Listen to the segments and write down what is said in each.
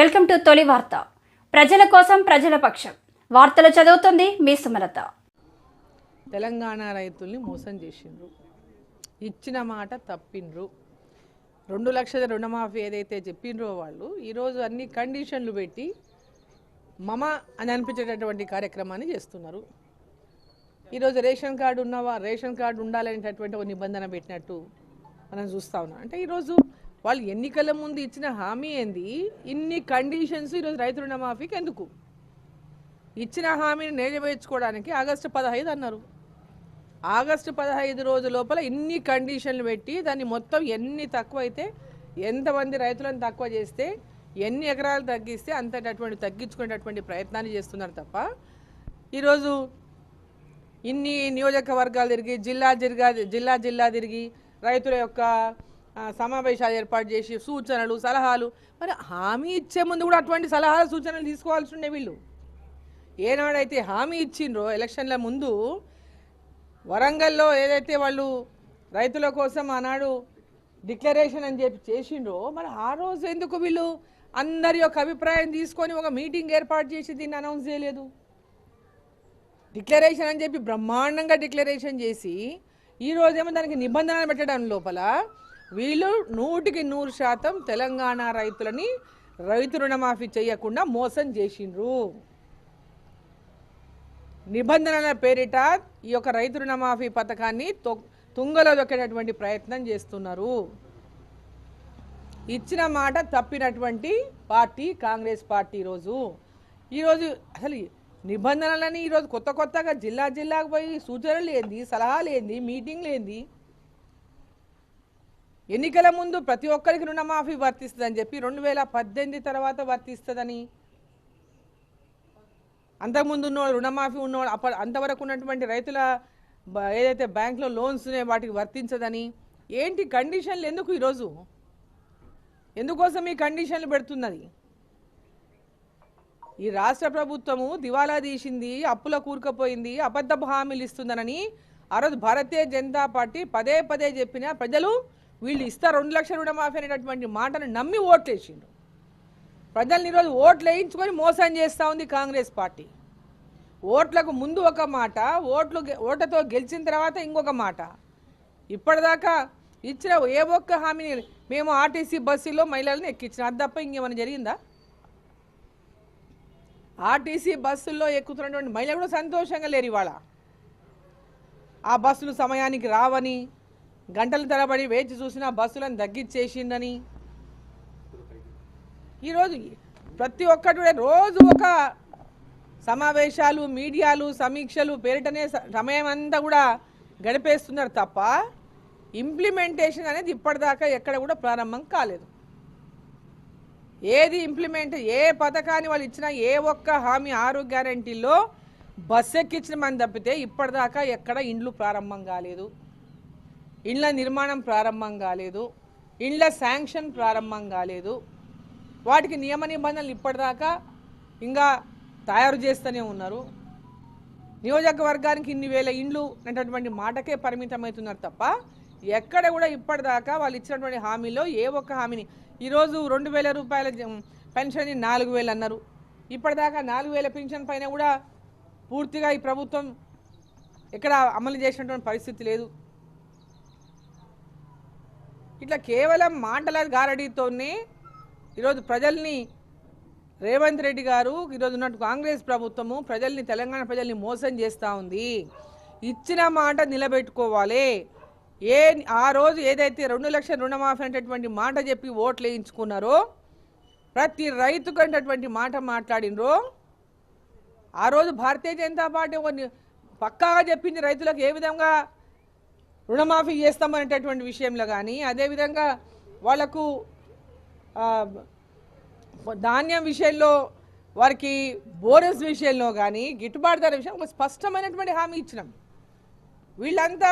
Welcome to తొలి వార్త. ప్రజల కోసం ప్రజల పక్షం. వార్తలు చదువుతుంది మీ సుమలత. తెలంగాణ రైతుల్ని మోసం చేసిండ్రు. ఇచ్చిన మాట తప్పిండ్రు. రెండు లక్షల రుణమాఫీ ఏదైతే చెప్పిండ్రో వాళ్ళు ఈరోజు అన్ని కండిషన్లు పెట్టి మమ అని అనిపించేటటువంటి కార్యక్రమాన్ని చేస్తున్నారు. ఈరోజు రేషన్ కార్డు ఉన్నవా రేషన్ కార్డు ఉండాలనేటటువంటి ఒక నిబంధన పెట్టినట్టు మనం చూస్తా ఉన్నాం. అంటే ఈరోజు వాళ్ళు ఎన్నికల ముందు ఇచ్చిన హామీ ఏంది? ఇన్ని కండిషన్స్ ఈరోజు రైతు రుణమాఫీకి ఎందుకు? ఇచ్చిన హామీని నెరవేర్చుకోవడానికి ఆగస్టు పదహైదు అన్నారు. ఆగస్టు పదహైదు రోజు లోపల ఇన్ని కండిషన్లు పెట్టి దాన్ని మొత్తం ఎన్ని తక్కువ అయితే ఎంతమంది రైతులను తక్కువ చేస్తే ఎన్ని ఎకరాలు తగ్గిస్తే అంతటటువంటి తగ్గించుకునేటటువంటి ప్రయత్నాన్ని చేస్తున్నారు తప్ప ఈరోజు ఇన్ని నియోజకవర్గాలు తిరిగి జిల్లా జిల్లా జిల్లా జిల్లా తిరిగి రైతుల యొక్క సమావేశాలు ఏర్పాటు చేసి సూచనలు సలహాలు. మరి హామీ ఇచ్చే ముందు కూడా అటువంటి సలహాలు సూచనలు తీసుకోవాల్సి ఉండే వీళ్ళు. ఏనాడైతే హామీ ఇచ్చిండ్రో ఎలక్షన్ల ముందు వరంగల్లో ఏదైతే వాళ్ళు రైతుల కోసం ఆనాడు డిక్లరేషన్ అని చెప్పి చేసిండ్రో మరి ఆ రోజు ఎందుకు వీళ్ళు అందరి యొక్క అభిప్రాయం తీసుకొని ఒక మీటింగ్ ఏర్పాటు చేసి దీన్ని అనౌన్స్ చేయలేదు? డిక్లరేషన్ అని చెప్పి బ్రహ్మాండంగా డిక్లరేషన్ చేసి ఈ రోజేమో దానికి నిబంధనలు పెట్టడం లోపల వీళ్ళు నూటికి నూరు శాతం తెలంగాణ రైతులని రైతు రుణమాఫీ చేయకుండా మోసం చేసిండ్రు. నిబంధనల పేరిట ఈ యొక్క రైతు రుణమాఫీ పథకాన్ని తొ- తుంగలో దొక్కేటటువంటి ప్రయత్నం చేస్తున్నారు. ఇచ్చిన మాట తప్పినటువంటి పార్టీ కాంగ్రెస్ పార్టీ ఈరోజు. ఈరోజు అసలు నిబంధనలని ఈరోజు కొత్త కొత్తగా జిల్లా జిల్లాకు పోయి సూచనలు ఏంది సలహాలు ఏంది మీటింగ్లు ఏంది? ఎన్నికల ముందు ప్రతి ఒక్కరికి రుణమాఫీ వర్తిస్తుందని చెప్పి రెండు వేల పద్దెనిమిది తర్వాత వర్తిస్తుందని. అంతకుముందు ఉన్నోడు రుణమాఫీ ఉన్నవాళ్ళు అప్ప అంతవరకు ఉన్నటువంటి రైతుల ఏదైతే బ్యాంకులో లోన్స్ ఉన్నాయో వాటికి వర్తించదని. ఏంటి కండిషన్లు ఎందుకు ఈరోజు? ఎందుకోసం ఈ కండిషన్లు పెడుతున్నది? ఈ రాష్ట్ర ప్రభుత్వము దివాలా తీసింది అప్పుల కూరుకుపోయింది అబద్ధపు హామీలు ఇస్తుందనని ఆ రోజు భారతీయ జనతా పార్టీ పదే పదే చెప్పిన ప్రజలు వీళ్ళు ఇస్తా రెండు లక్షల రుణమాఫీ అనేటటువంటి మాటను నమ్మి ఓట్లేసిండు ప్రజల్ని ఈరోజు ఓట్లు వేయించుకొని మోసం చేస్తూ ఉంది కాంగ్రెస్ పార్టీ. ఓట్లకు ముందు ఒక మాట ఓట్లు గె- గెలిచిన తర్వాత ఇంకొక మాట. ఇప్పటిదాకా ఇచ్చిన ఏ ఒక్క హామీని మేము ఆర్టీసీ బస్సులో మహిళలను ఎక్కించిన. అది తప్ప ఇంకేమైనా జరిగిందా? ఆర్టీసీ బస్సుల్లో ఎక్కుతున్నటువంటి మహిళలు కూడా సంతోషంగా లేరు ఇవాళ. ఆ బస్సులు సమయానికి రావని గంటల తరబడి వేచి చూసిన బస్సులను తగ్గించేసిందని ఈరోజు ప్రతి ఒక్కటి కూడా రోజు ఒక సమావేశాలు మీడియాలు సమీక్షలు పేరిటనే స- సమయం అంతా కూడా గడిపేస్తున్నారు తప్ప ఇంప్లిమెంటేషన్ అనేది ఇప్పటిదాకా ఎక్కడ కూడా ప్రారంభం కాలేదు. ఏది ఇంప్లిమెంట్ ఏ పథకాన్ని వాళ్ళు ఇచ్చినా ఏ ఒక్క హామీ ఆరు గ్యారంటీల్లో బస్సు ఎక్కించిన మనం తప్పితే ఇప్పటిదాకా ఎక్కడ ఇండ్లు ప్రారంభం కాలేదు. ఇండ్ల నిర్మాణం ప్రారంభం కాలేదు ఇండ్ల శాంక్షన్ ప్రారంభం కాలేదు. వాటికి నియమ నిబంధనలు ఇప్పటిదాకా ఇంకా తయారు చేస్తూనే ఉన్నారు. నియోజకవర్గానికి ఇన్ని వేల ఇండ్లు అనేటటువంటి మాటకే పరిమితమవుతున్నారు తప్ప ఎక్కడ కూడా ఇప్పటిదాకా వాళ్ళు ఇచ్చినటువంటి హామీలో ఏ ఒక్క హామీని ఈరోజు రెండు వేల రూపాయల పెన్షన్ని నాలుగు వేలు అన్నారు. ఇప్పటిదాకా నాలుగు వేల పెన్షన్ పైన కూడా పూర్తిగా ఈ ప్రభుత్వం ఎక్కడ అమలు చేసినటువంటి పరిస్థితి లేదు. ఇట్లా కేవలం మాటల గారడీతోనే ఈరోజు ప్రజల్ని రేవంత్ రెడ్డి గారు ఈరోజు ఉన్నట్టు కాంగ్రెస్ ప్రభుత్వము ప్రజల్ని తెలంగాణ ప్రజల్ని మోసం చేస్తూ ఉంది. ఇచ్చిన మాట నిలబెట్టుకోవాలి. ఏ ఆ రోజు ఏదైతే రెండు లక్షల రుణమాఫీ అనేటటువంటి మాట చెప్పి ఓట్లు వేయించుకున్నారో ప్రతి రైతుకు అనేటటువంటి మాట మాట్లాడినరో ఆ రోజు భారతీయ జనతా పార్టీ ఒక పక్కాగా చెప్పింది రైతులకు ఏ విధంగా రుణమాఫీ చేస్తామనేటటువంటి విషయంలో కానీ అదేవిధంగా వాళ్ళకు ధాన్యం విషయంలో వారికి బోనస్ విషయంలో కానీ గిట్టుబాటు ధర విషయం ఒక స్పష్టమైనటువంటి హామీ ఇచ్చినాం. వీళ్ళంతా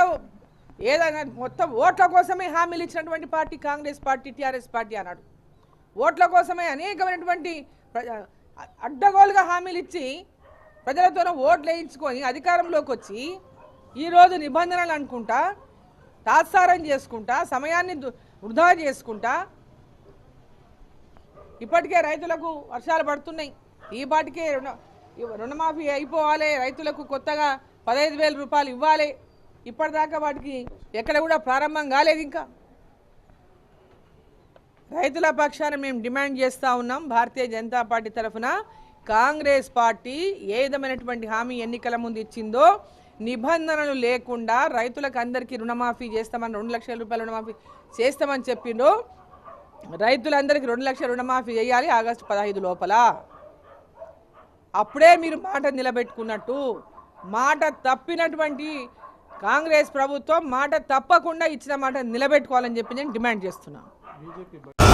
ఏదైనా మొత్తం ఓట్ల కోసమే హామీలు ఇచ్చినటువంటి party Congress party TRS party అన్నాడు. ఓట్ల కోసమే అనేకమైనటువంటి అడ్డగోలుగా హామీలు ఇచ్చి ప్రజలతో ఓట్లు వేయించుకొని అధికారంలోకి వచ్చి ఈరోజు నిబంధనలు అనుకుంటా తాత్సారం చేసుకుంటా సమయాన్ని దు- వృధా చేసుకుంటా ఇప్పటికే రైతులకు వర్షాలు పడుతున్నాయి. ఈ పాటికే రుణ రుణమాఫీ అయిపోవాలి రైతులకు కొత్తగా పదహైదు వేల రూపాయలు ఇవ్వాలి. ఇప్పటిదాకా వాటికి ఎక్కడ కూడా ప్రారంభం కాలేదు ఇంకా. రైతుల పక్షాన మేము డిమాండ్ చేస్తూ ఉన్నాం భారతీయ జనతా పార్టీ తరఫున కాంగ్రెస్ పార్టీ ఏ విధమైనటువంటి హామీ ఎన్నికల ముందు ఇచ్చిందో నిబంధనలు లేకుండా రైతులకు అందరికీ రుణమాఫీ చేస్తామని రెండు లక్షల రూపాయల రుణమాఫీ చేస్తామని చెప్పిండు. రైతులందరికీ రెండు లక్షల రుణమాఫీ చేయాలి ఆగస్టు పదహైదు లోపల. అప్పుడే మీరు మాట నిలబెట్టుకున్నట్టు మాట తప్పినటువంటి కాంగ్రెస్ ప్రభుత్వం మాట తప్పకుండా ఇచ్చిన మాట నిలబెట్టుకోవాలని చెప్పి నేను డిమాండ్ చేస్తున్నాను